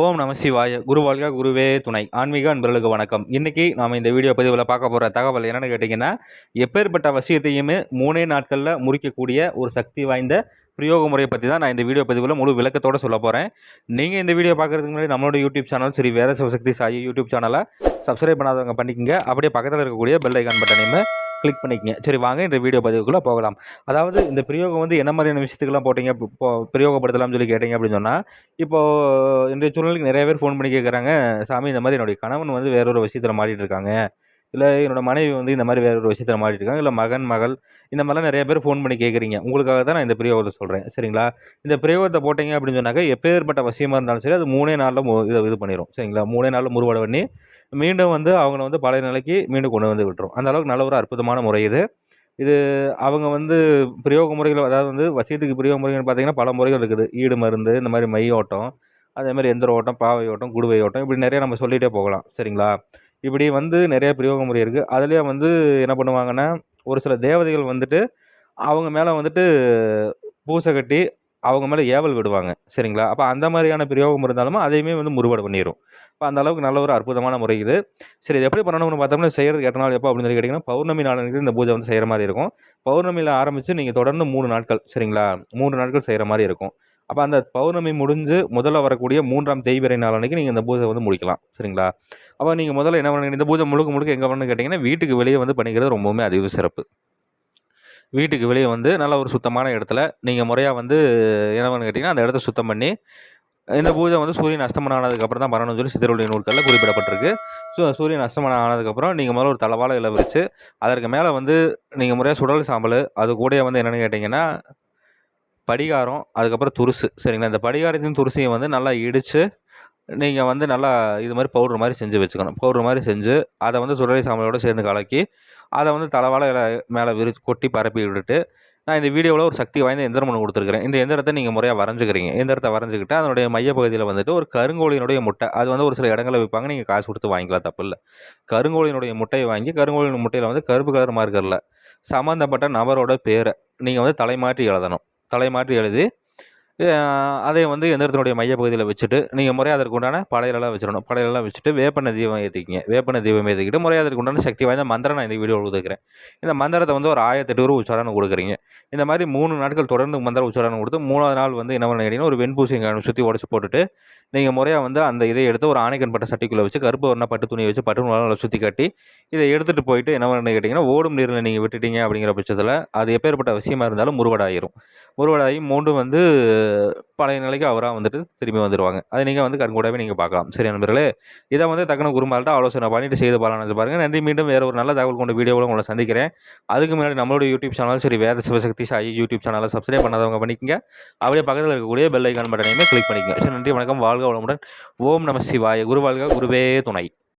ஓம் நம சிவாய. குரு வாழ்க குருவே துணை. ஆன்மீக அன்பர்களுக்கு வணக்கம். இன்றைக்கி நாம் இந்த வீடியோ பதிவில் பார்க்க போகிற தகவல் என்னென்னு கேட்டிங்கன்னா எப்பேற்பட்ட வசியத்தையுமே மூணே நாட்களில் முறிக்கக்கூடிய ஒரு சக்தி வாய்ந்த பிரயோக முறையை பற்றி தான் நான் இந்த வீடியோ பதிவில் முழு விளக்கத்தோடு சொல்ல போகிறேன் நீங்கள் இந்த வீடியோ பார்க்குறதுக்கு முன்னாடி நம்மளோட யூடியூப் சேனல் சரி வேற சிவசக்தி சாயி யூடியூப் சேனலை சப்ஸ்கிரைப் பண்ணாதவங்க பண்ணிக்கங்க. அப்படியே பக்கத்தில் இருக்கக்கூடிய பெல் ஐக்கான் பட்டனையுமே கிளிக் பண்ணிக்கங்க. சரி வாங்க இந்த வீடியோ பதிவுக்குள்ளே போகலாம். அதாவது இந்த பிரயோகம் வந்து என்ன மாதிரியான விஷயத்துக்கெல்லாம் போட்டீங்க? இப்போ பிரயோகப்படுத்தலாம்னு சொல்லி கேட்டிங்க அப்படின்னு சொன்னால் இப்போது இன்றைய சூழ்நிலைக்கு நிறைய பேர் ஃபோன் பண்ணி கேட்குறாங்க சாமி இந்த மாதிரி என்னுடைய கணவன் வந்து வேறொரு விஷயத்தில் மாட்டிகிட்டு இருக்காங்க. இல்லை என்னோடய மனைவி வந்து இந்த மாதிரி வேற ஒரு விஷயத்தில் மாறிட்டு இருக்காங்க. இல்லை மகன் மகள் இந்த மாதிரிலாம் நிறைய பேர் ஃபோன் பண்ணி கேட்குறீங்க உங்களுக்காக தான் நான் இந்த பிரயோகத்தை சொல்கிறேன் சரிங்களா? இந்த பிரயோகத்தை போட்டீங்க அப்படின்னு சொன்னாக்க எப்பேற்பட்ட வசியமாக இருந்தாலும் சரி அது மூணே நாளில் இதை இது பண்ணிடும் சரிங்களா? மூணே நாளில் முறுவடை பண்ணி மீண்டும் வந்து அவங்கள வந்து பழைய நிலைக்கு மீண்டும் கொண்டு வந்து விட்டுரும். அந்த அளவுக்கு நல்ல ஒரு அற்புதமான முறை இது. இது அவங்க வந்து பிரயோக முறைகள் அதாவது வந்து வசியத்துக்கு பிரயோக முறைகள் பார்த்தீங்கன்னா பல முறைகள் இருக்குது. ஈடு மருந்து இந்த மாதிரி மை ஓட்டம் அதே மாதிரி எந்திர ஓட்டம் பாவை ஓட்டம் குடுவை ஓட்டம் இப்படி நிறைய நம்ம சொல்லிகிட்டே போகலாம். சரிங்களா? இப்படி வந்து நிறைய பிரயோக முறை இருக்குது அதுலேயே வந்து என்ன பண்ணுவாங்கன்னா ஒரு சில தேவதைகள் வந்துட்டு அவங்க மேலே வந்துட்டு பூசை கட்டி அவங்க மேலே ஏவல் விடுவாங்க. சரிங்களா? அப்போ அந்த மாதிரியான பிரயோகம் இருந்தாலும் அதையுமே வந்து முறுபாடு பண்ணிடும் இப்போ அந்த அளவுக்கு நல்ல ஒரு அற்புதமான முறை இது. சரி இது எப்படி பண்ணணும்னு பார்த்தோம்னா செய்கிறது எட்டு நாள் எப்போ அப்படின்னு சொல்லி கேட்டிங்கன்னா பௌர்ணமி நாள் இந்த பூஜை வந்து செய்கிற மாதிரி இருக்கும். பௌர்ணமியில் ஆரம்பித்து நீங்கள் தொடர்ந்து மூணு நாட்கள் சரிங்களா? மூணு நாட்கள் செய்கிற மாதிரி இருக்கும். அப்போ அந்த பௌர்ணமி முடிஞ்சு முதல்ல வரக்கூடிய மூன்றாம் தேய்பிறை நாள் அன்றைக்கி நீங்கள் இந்த பூஜை வந்து முடிக்கலாம் சரிங்களா? அப்போ நீங்கள் முதல்ல என்ன பண்ணுங்க? இந்த பூஜை முழுக்க முழுக்க எங்கே பண்ணணும்னு கேட்டிங்கன்னா வீட்டுக்கு வெளியே வந்து பண்ணிக்கிறது ரொம்பவுமே அதிக சிறப்பு. வீட்டுக்கு வெளியே வந்து நல்ல ஒரு சுத்தமான இடத்துல நீங்கள் முறையாக வந்து என்ன பண்ணு கேட்டிங்கன்னா அந்த இடத்த சுத்தம் பண்ணி இந்த பூஜை வந்து சூரியன் அஸ்தமனம் ஆனதுக்கப்புறம் தான் பண்ணணும்னு சொல்லி சித்தருடைய நூல்களில் குறிப்பிடப்பட்டிருக்கு. ஸோ சூரியன் அஸ்தமனம் ஆனதுக்கப்புறம் நீங்கள் முதல்ல ஒரு தளவாழை இலை வச்சு அதற்கு மேலே வந்து நீங்கள் முறையாக சுடல் சாம்பல் அது கூட வந்து என்னென்னு கேட்டிங்கன்னா படிகாரம் அதுக்கப்புறம் துருசு சரிங்களா? இந்த படிகாரத்தையும் துருசையும் வந்து நல்லா இடித்து நீங்கள் வந்து நல்லா இது மாதிரி பவுட்ரு மாதிரி செஞ்சு வச்சுக்கணும். பவுட்ரு மாதிரி செஞ்சு அதை வந்து சுடலை சாம்பலோடு சேர்ந்து கலக்கி அதை வந்து தலவாழை மேலே விரிச்சு கொட்டி பரப்பி விட்டுட்டு நான் இந்த வீடியோவில் ஒரு சக்தி வாய்ந்த எந்திரம் ஒன்று கொடுத்துருக்குறேன். இந்த எந்திரத்தை நீங்கள் முறையாக வரைஞ்சிக்கிறீங்க. எந்திரத்தை வரைஞ்சிக்கிட்டு அதனுடைய மையப்பகுதியில் வந்துட்டு ஒரு கருங்கோழியினுடைய முட்டை அது வந்து ஒரு சில இடங்களில் விற்பாங்க நீங்கள் காசு கொடுத்து வாங்கிக்கலாம் தப்பு இல்லை. கருங்கோழியினுடைய முட்டையை வாங்கி கருங்கோழியின் முட்டையில் வந்து கருப்பு கலர் மார்க்கரில் சம்மந்தப்பட்ட நபரோட பேரை நீங்கள் வந்து தலைமாற்றி எழுதணும். தலைமாற்றி எழுதி அதை வந்து எந்திரத்தினுடைய மையப்பகுதியில் வச்சுட்டு நீங்கள் முறையாக அதற்கு உண்டான படையிலெல்லாம் வச்சிடணும். படையிலெல்லாம் வச்சுட்டு வேப்பன தீபம் ஏற்றிக்கிங்க வேப்பன தீபம் ஏற்றிக்கிட்டு முறையாக அதற்கு உண்டான சக்தி வாய்ந்த மந்திரம் நான் இந்த வீடியோ கொடுத்துக்கிறேன் இந்த மந்திரத்தை வந்து ஒரு ஆயிரத்தெட்டு ரூபா உச்சாரணம் கொடுக்குறீங்க. இந்த மாதிரி மூணு நாட்கள் தொடர்ந்து மந்திர உச்சாரணம் கொடுத்து மூணாவது நாள் வந்து என்ன பண்ண கேட்டிங்கன்னா ஒரு வெண்பூசிங்க சுற்றி உடச்சி போட்டுட்டு நீங்கள் முறையாக வந்து அந்த இதை எடுத்து ஒரு ஆணைக்கன் பட்ட சட்டிக்குள்ளே வச்சு கருப்பு வர்ண பட்டு துணியை வச்சு பட்டு நல்லா சுற்றி கட்டி இதை எடுத்துகிட்டு போயிட்டு என்ன பண்ணு கேட்டிங்கன்னா ஓடும் நீரில் நீங்கள் விட்டுட்டீங்க அப்படிங்கிற பட்சத்தில் அது எப்பேற்பட்ட விஷயமா இருந்தாலும் முருவடாயிரும் முருவடாகி மூண்டும் வந்து பழைய நிலைக்கு அவராக வந்துட்டு திரும்பி வந்துடுவாங்க அதை நீங்கள் வந்து கண்கூடவே நீங்கள் பார்க்கலாம். சரி நண்பர்களே இதை வந்து தக்கன குருமால்கிட்ட ஆலோசனை பண்ணிட்டு செய்து பாலான்னு பாருங்கள் நன்றி மீண்டும் வேறு ஒரு நல்ல தகவல் கொண்ட வீடியோவில் உங்களை சந்திக்கிறேன். அதுக்கு முன்னாடி நம்மளோட யூடியூப் சேனல் சரி வேத சிவசக்தி சாயி யூடியூப் சேனலை சப்ஸ்கிரைப் பண்ணாதவங்க பண்ணிக்கங்க. அப்படியே பக்கத்தில் இருக்கக்கூடிய பெல் ஐக்கான் பட்டனையுமே கிளிக் பண்ணிக்கங்க. சரி நன்றி வணக்கம். வாழ்க வளமுடன். ஓம் நம சிவாய. குரு வாழ்க. குருவே துணை.